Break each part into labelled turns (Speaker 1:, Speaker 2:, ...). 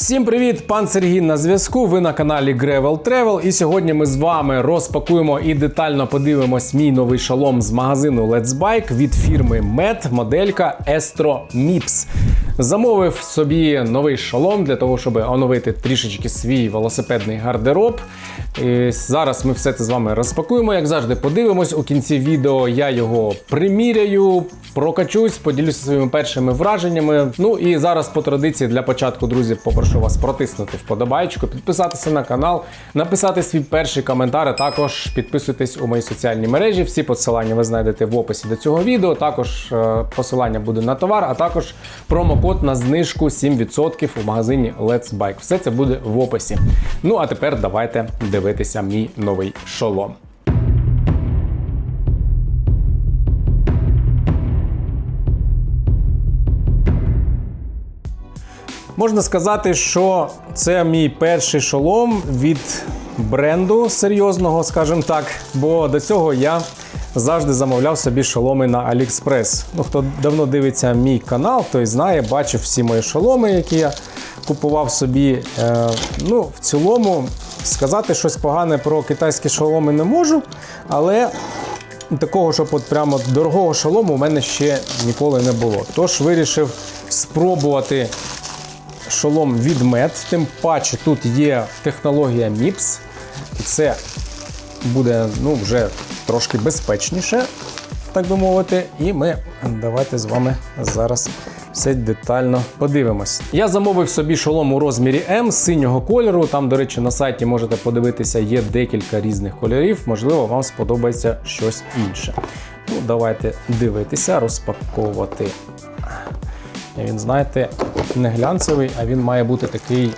Speaker 1: Всім привіт, пан Сергій на зв'язку. Ви на каналі Gravel Travel. І сьогодні ми з вами розпакуємо і детально подивимось мій новий шолом з магазину Let's Bike від фірми MET, моделька Estro Mips. Замовив собі новий шолом для того, щоб оновити трішечки свій велосипедний гардероб. І зараз ми все це з вами розпакуємо. Як завжди, подивимось у кінці відео. Я його приміряю, прокачусь, поділюся своїми першими враженнями. Ну і зараз по традиції для початку, друзі, попрошу вас протиснути вподобайку, підписатися на канал, написати свій перший коментар. а Також підписуйтесь у мої соціальні мережі. Всі посилання ви знайдете в описі до цього відео. Також е, посилання буде на товар, а також промокод на знижку 7% у магазині Let's Bike. Все це буде в описі. Ну а тепер давайте дивитися мій новий шолом. Можна сказати, що це мій перший шолом від бренду серйозного, скажімо так, бо до цього я завжди замовляв собі шоломи на AliExpress. Ну, хто давно дивиться мій канал, той знає, бачив всі мої шоломи, які я купував собі. Е, ну, в цілому, сказати щось погане про китайські шоломи не можу, але такого, щоб от прямо дорогого шолому у мене ще ніколи не було. Тож вирішив спробувати шолом від MET, тим паче тут є технологія MIPS. Це буде ну, вже трошки безпечніше, так би мовити. І ми давайте з вами зараз все детально подивимось. Я замовив собі шолом у розмірі М синього кольору. Там, до речі, на сайті можете подивитися, є декілька різних кольорів. Можливо, вам сподобається щось інше. Ну, Давайте дивитися, розпаковувати. Він, знаєте, не глянцевий, а він має бути такий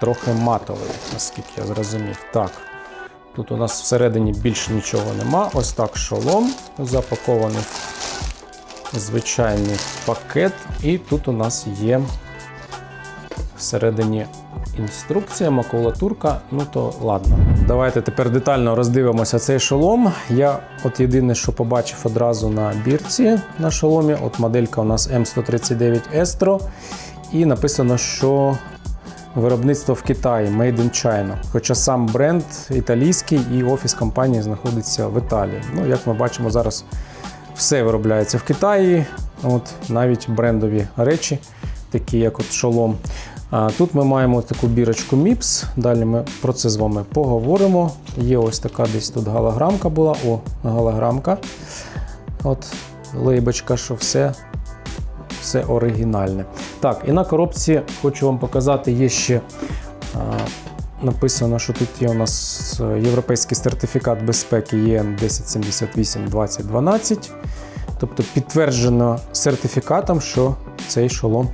Speaker 1: трохи матовий, наскільки я зрозумів. Так, тут у нас всередині більше нічого нема. Ось так шолом запакований звичайний пакет. І тут у нас є всередині інструкція, макулатурка. Ну то ладно. Давайте тепер детально роздивимося цей шолом. Я от єдине, що побачив одразу на бірці на шоломі. От моделька у нас M139 Estro. І написано, що виробництво в Китаї Made in China. Хоча сам бренд італійський і офіс компанії знаходиться в Італії. Ну, як ми бачимо, зараз все виробляється в Китаї. От навіть брендові речі, такі як от шолом. Тут ми маємо таку бірочку MIPS. Далі ми про це з вами поговоримо. Є ось така десь тут голограмка була. О, голограмка. От лейбочка, що все, все оригінальне. Так, і на коробці хочу вам показати, є ще а, написано, що тут є у нас європейський сертифікат безпеки ЄН 1078 2012. Тобто підтверджено сертифікатом, що цей шолом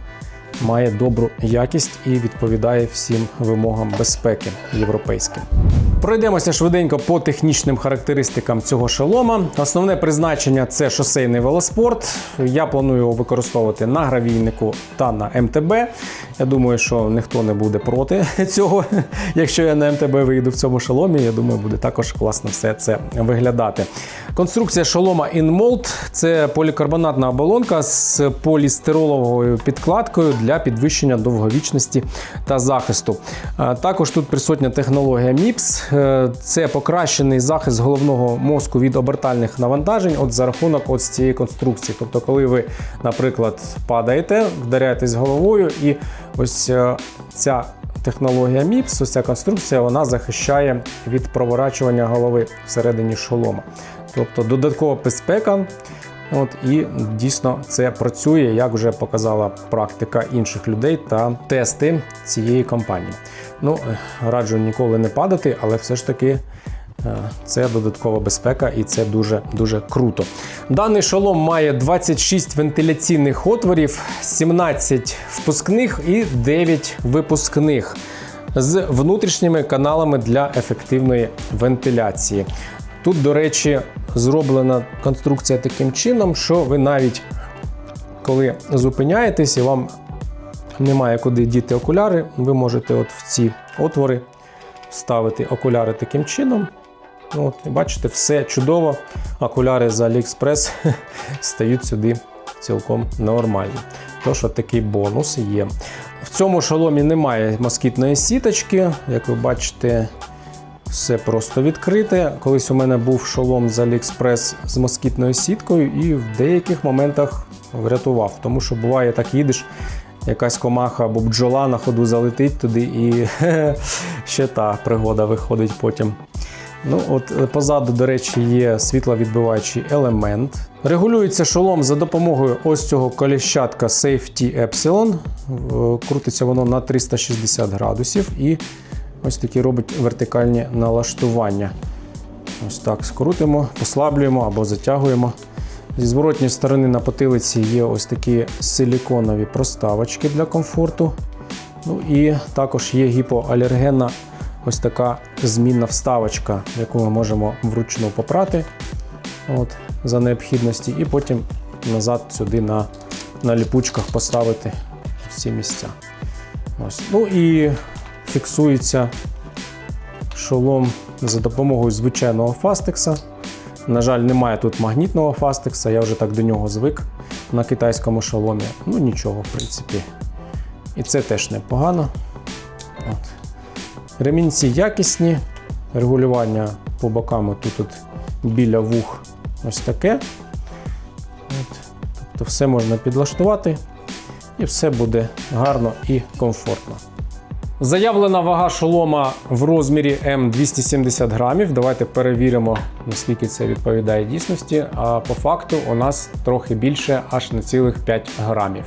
Speaker 1: має добру якість і відповідає всім вимогам безпеки європейським. Пройдемося швиденько по технічним характеристикам цього шолома. Основне призначення це шосейний велоспорт. Я планую його використовувати на гравійнику та на МТБ. Я думаю, що ніхто не буде проти цього. Якщо я на МТБ вийду в цьому шоломі, я думаю, буде також класно все це виглядати. Конструкція шолома InMold – це полікарбонатна оболонка з полістироловою підкладкою для підвищення довговічності та захисту. Також тут присутня технологія MIPS. Е, Це покращений захист головного мозку від обертальних навантажень от за рахунок от цієї конструкції. Тобто, коли ви, наприклад, падаєте, вдаряєтесь головою, і ось е, ця технологія MIPS, ось ця конструкція, вона захищає від проворачування голови всередині шолома. Тобто додаткова безпека. От і дійсно це працює, як вже показала практика інших людей та тести цієї компанії. Ну, раджу ніколи не падати, але все ж таки. е, Це додаткова безпека і це дуже дуже круто. Даний шолом має 26 вентиляційних отворів, 17 впускних і 9 випускних з внутрішніми каналами для ефективної вентиляції. Тут, до речі, зроблена конструкція таким чином, що ви навіть коли зупиняєтесь і вам немає куди діти окуляри, ви можете от в ці отвори вставити окуляри таким чином. От, і бачите, все чудово. Окуляри з AliExpress стають сюди цілком нормальні. Тож, от такий бонус є. В цьому шоломі немає москітної сіточки. Як ви бачите, все просто відкрите. Колись у мене був шолом з AliExpress з москітною сіткою, і в деяких моментах врятував. Тому що буває так їдеш, якась комаха або бджола на ходу залетить туди, і ще та пригода виходить потім. Ну, от е, позаду, до речі, є світловідбиваючий елемент. Регулюється шолом за допомогою ось цього коліщатка Safety Epsilon. Крутиться воно на 360 градусів і ось такі робить вертикальні налаштування. Ось так скрутимо, послаблюємо або затягуємо. Зі зворотньої сторони на потилиці є ось такі силіконові проставочки для комфорту. Ну і також є гіпоалергенна ось така змінна вставочка, яку ми можемо вручну попрати от, за необхідності, і потім назад сюди на, на ліпучках поставити всі місця. Ось. Ну і фіксується шолом за допомогою звичайного фастекса. На жаль, немає тут магнітного фастекса, я вже так до нього звик на китайському шоломі. Ну нічого, в принципі. І це теж непогано. От. Ремінці якісні, регулювання по бокам тут, тут біля вух ось таке. От. Тобто все можна підлаштувати і все буде гарно і комфортно. Заявлена вага шолома в розмірі М270 грамів. Давайте перевіримо, наскільки це відповідає дійсності. А по факту у нас трохи більше, аж на цілих 5 грамів.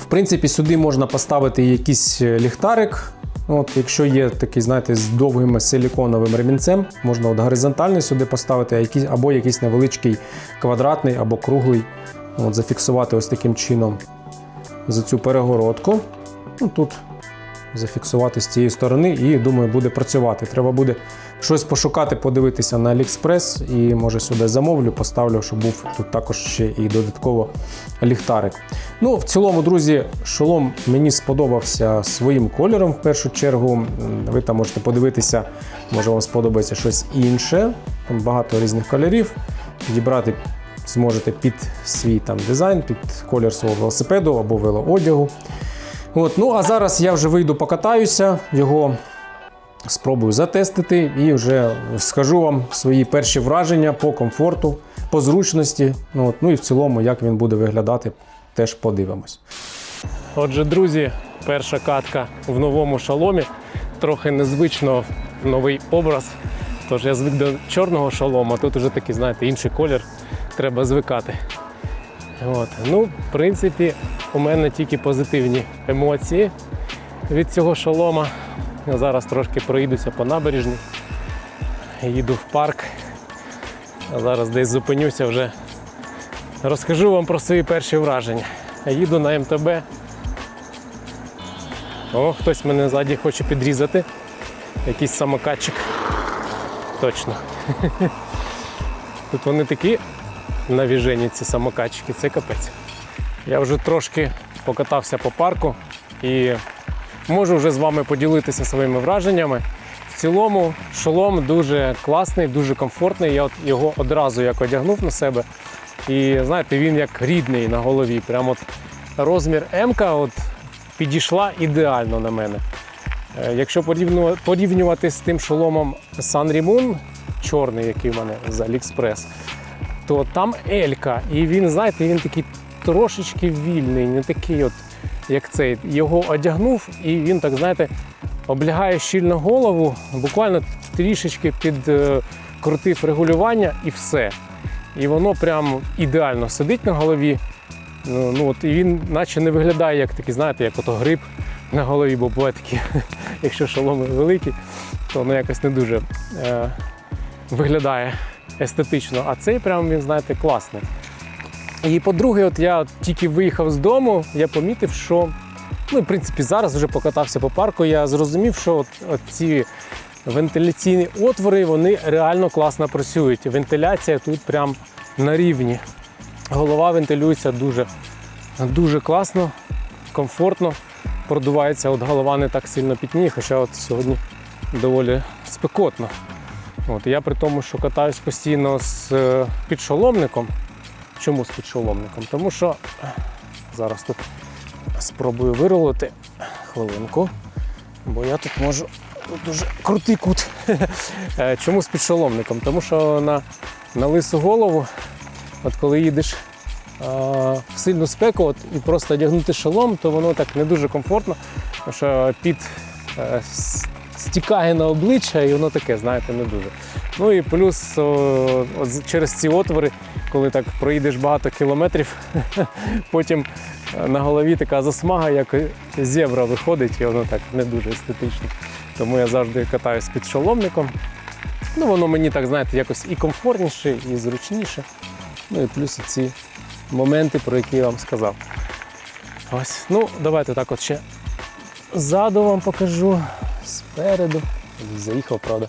Speaker 1: В принципі, сюди можна поставити якийсь ліхтарик. От, якщо є такий, знаєте, з довгим силіконовим ремінцем, можна от горизонтально сюди поставити, або якийсь невеличкий квадратний або круглий. От, зафіксувати ось таким чином за цю перегородку. Ну, тут зафіксувати з цієї сторони і думаю, буде працювати. Треба буде щось пошукати, подивитися на AliExpress і може сюди замовлю, поставлю, щоб був тут також ще і додатково ліхтарик. Ну, в цілому, друзі, шолом мені сподобався своїм кольором в першу чергу. Ви там можете подивитися, може вам сподобається щось інше. Там багато різних кольорів. Підібрати зможете під свій там дизайн, під колір свого велосипеду або велоодягу. От, ну а зараз я вже вийду покатаюся, його спробую затестити і вже скажу вам свої перші враження по комфорту, по зручності. Ну, от, ну і в цілому, як він буде виглядати, теж подивимось. Отже, друзі, перша катка в новому шаломі. Трохи незвично новий образ. Тож я звик до чорного шалома, тут вже такий, знаєте, інший колір. Треба звикати. От. Ну, в принципі, у мене тільки позитивні емоції від цього шолома. Я зараз трошки проїдуся по набережній, їду в парк. Зараз десь зупинюся вже. Розкажу вам про свої перші враження. Їду на МТБ. О, хтось мене ззаді хоче підрізати. Якийсь самокатчик. Точно. Тут вони такі навіжені, ці самокатчики, це капець. Я вже трошки покатався по парку і можу вже з вами поділитися своїми враженнями. В цілому шолом дуже класний, дуже комфортний. Я от його одразу як одягнув на себе. І знаєте, він як рідний на голові. Прямо от розмір М от підійшла ідеально на мене. Е, Якщо порівнювати з тим шоломом Sun Moon, чорний, який в мене з AliExpress, то там Елька. І він, знаєте, він такий трошечки вільний, не такий, от, як цей. Його одягнув, і він так, знаєте, облягає щільно голову, буквально трішечки підкрутив регулювання і все. І воно прям ідеально сидить на голові. Ну, ну от, і він наче не виглядає як такий, знаєте, як ото гриб на голові, бо буває такі, якщо шоломи великі, то воно якось не дуже е, виглядає естетично. А цей прям він, знаєте, класний. І по-друге, от я тільки виїхав з дому, я помітив, що ну, в принципі, зараз вже покатався по парку, я зрозумів, що от, от ці вентиляційні отвори вони реально класно працюють. Вентиляція тут прям на рівні. Голова вентилюється дуже, дуже класно, комфортно. Продувається, от голова не так сильно пітніє, хоча от сьогодні доволі спекотно. От, я при тому, що катаюсь постійно з е, підшоломником. Чому з підшоломником? Тому що е, зараз тут спробую виролити хвилинку, бо я тут можу дуже крутий кут. Е, Чому з підшоломником? Тому що на, на лису голову, от коли їдеш а, в сильну спеку от, і просто одягнути шолом, то воно так не дуже комфортно, тому що під е, стікає на обличчя і воно таке, знаєте, не дуже. Ну і плюс о, от через ці отвори, коли так проїдеш багато кілометрів, потім е, на голові така засмага, як зебра виходить, і воно так не дуже естетично. Тому я завжди катаюсь під шоломником. Ну, воно мені так, знаєте, якось і комфортніше, і зручніше. Ну і плюс ці моменти, про які я вам сказав. Ось, ну, давайте так от ще ззаду вам покажу, спереду. Заїхав, правда,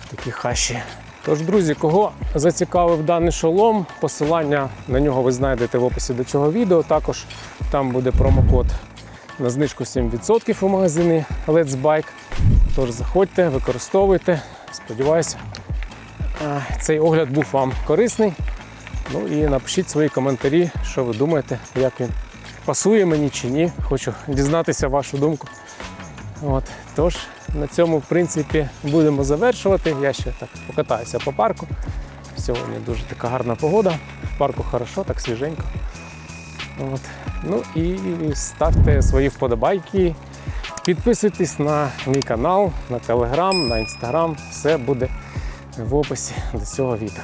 Speaker 1: в такі хащі. Тож, друзі, кого зацікавив даний шолом, посилання на нього ви знайдете в описі до цього відео. Також там буде промокод на знижку 7% у магазині Let's Bike. Тож заходьте, використовуйте. Сподіваюся, цей огляд був вам корисний. Ну і напишіть свої коментарі, що ви думаєте, як він пасує мені чи ні. Хочу дізнатися вашу думку. От. Тож на цьому, в принципі, будемо завершувати. Я ще так покатаюся по парку. Сьогодні дуже така гарна погода. В парку хорошо, так свіженько. От. Ну і ставте свої вподобайки. Підписуйтесь на мій канал, на телеграм, на інстаграм. Все буде в описі до цього відео.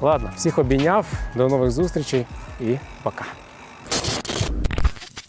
Speaker 1: Ладно, всіх обійняв, до нових зустрічей і пока.